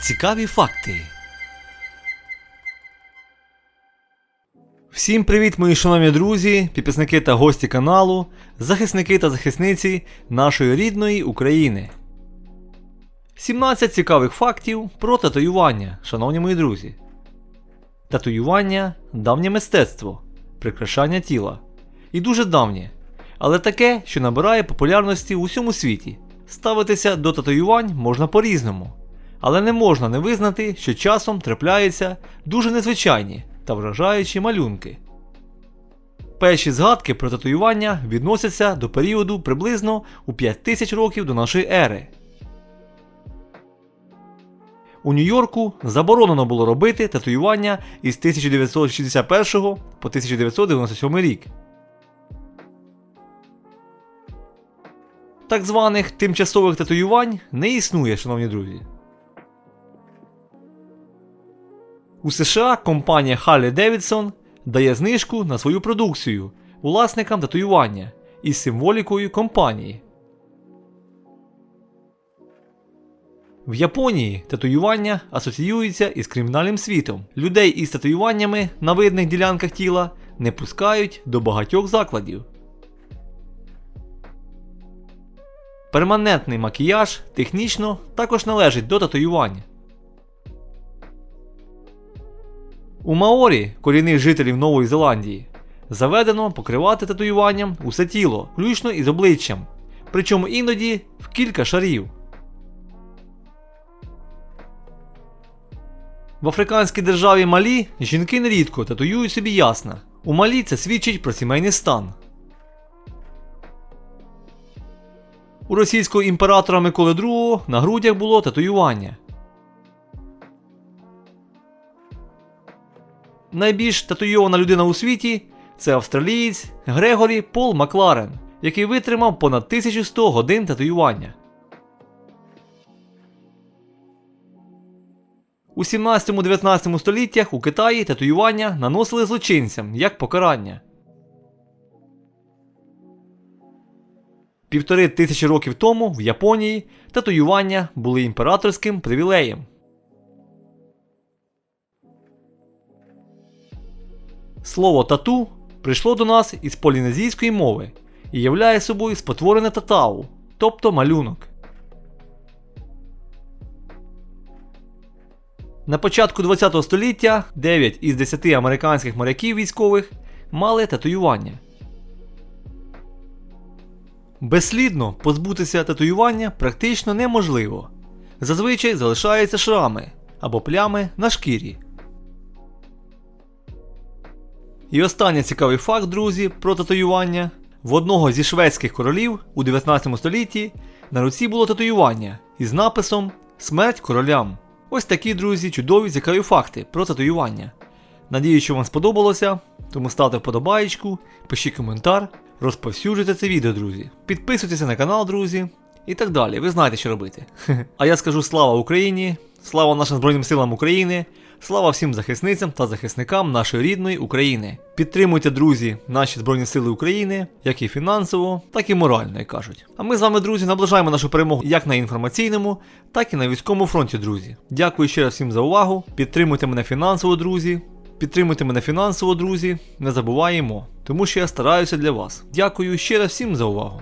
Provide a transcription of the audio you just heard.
Цікаві факти. Всім привіт, мої шановні друзі, підписники та гості каналу, захисники та захисниці нашої рідної України. 17 цікавих фактів про татуювання, шановні мої друзі. Татуювання давнє мистецтво, прикрашання тіла. І дуже давнє, але таке, що набирає популярності у всьому світі. Ставитися до татуювань можна по-різному, але не можна не визнати, що часом трапляються дуже незвичайні та вражаючі малюнки. Перші згадки про татуювання відносяться до періоду приблизно у 5000 років до нашої ери. У Нью-Йорку заборонено було робити татуювання із 1961 по 1997 рік. Так званих тимчасових татуювань не існує, шановні друзі. У США компанія Harley Davidson дає знижку на свою продукцію власникам татуювання із символікою компанії. В Японії татуювання асоціюються із кримінальним світом. Людей із татуюваннями на видних ділянках тіла не пускають до багатьох закладів. Перманентний макіяж технічно також належить до татуювань. У Маорі, корінних жителів Нової Зеландії, заведено покривати татуюванням усе тіло, включно із обличчям, причому іноді в кілька шарів. В африканській державі Малі жінки нерідко татуюють собі ясна. У Малі це свідчить про сімейний стан. У російського імператора Миколи II на грудях було татуювання. Найбільш татуйована людина у світі це австралієць Грегорі Пол Макларен, який витримав понад 1100 годин татуювання. У 17-19 століттях у Китаї татуювання наносили злочинцям як покарання. Півтори тисячі років тому в Японії татуювання були імператорським привілеєм. Слово тату прийшло до нас із полінезійської мови і являє собою спотворене татау, тобто малюнок. На початку ХХ століття 9 із 10 американських моряків військових мали татуювання. Безслідно позбутися татуювання практично неможливо. Зазвичай залишаються шрами або плями на шкірі. І останній цікавий факт, друзі, про татуювання. В одного зі шведських королів у 19 столітті на руці було татуювання із написом Смерть королям. Ось такі, друзі, чудові цікаві факти про татуювання. Надію, що вам сподобалося, тому ставте вподобаєчку, пишіть коментар, розповсюджуйте це відео, друзі. Підписуйтесь на канал, друзі, і так далі. Ви знаєте, що робити. А я скажу слава Україні, слава нашим Збройним силам України, слава всім захисницям та захисникам нашої рідної України. Підтримуйте, друзі, наші Збройні Сили України, як і фінансово, так і морально, як кажуть. А ми з вами, друзі, наближаємо нашу перемогу як на інформаційному, так і на військовому фронті, друзі. Дякую ще раз всім за увагу. Підтримуйте мене фінансово, друзі. Підтримуйте мене фінансово, друзі. Не забуваємо, тому що я стараюся для вас. Дякую ще раз всім за увагу.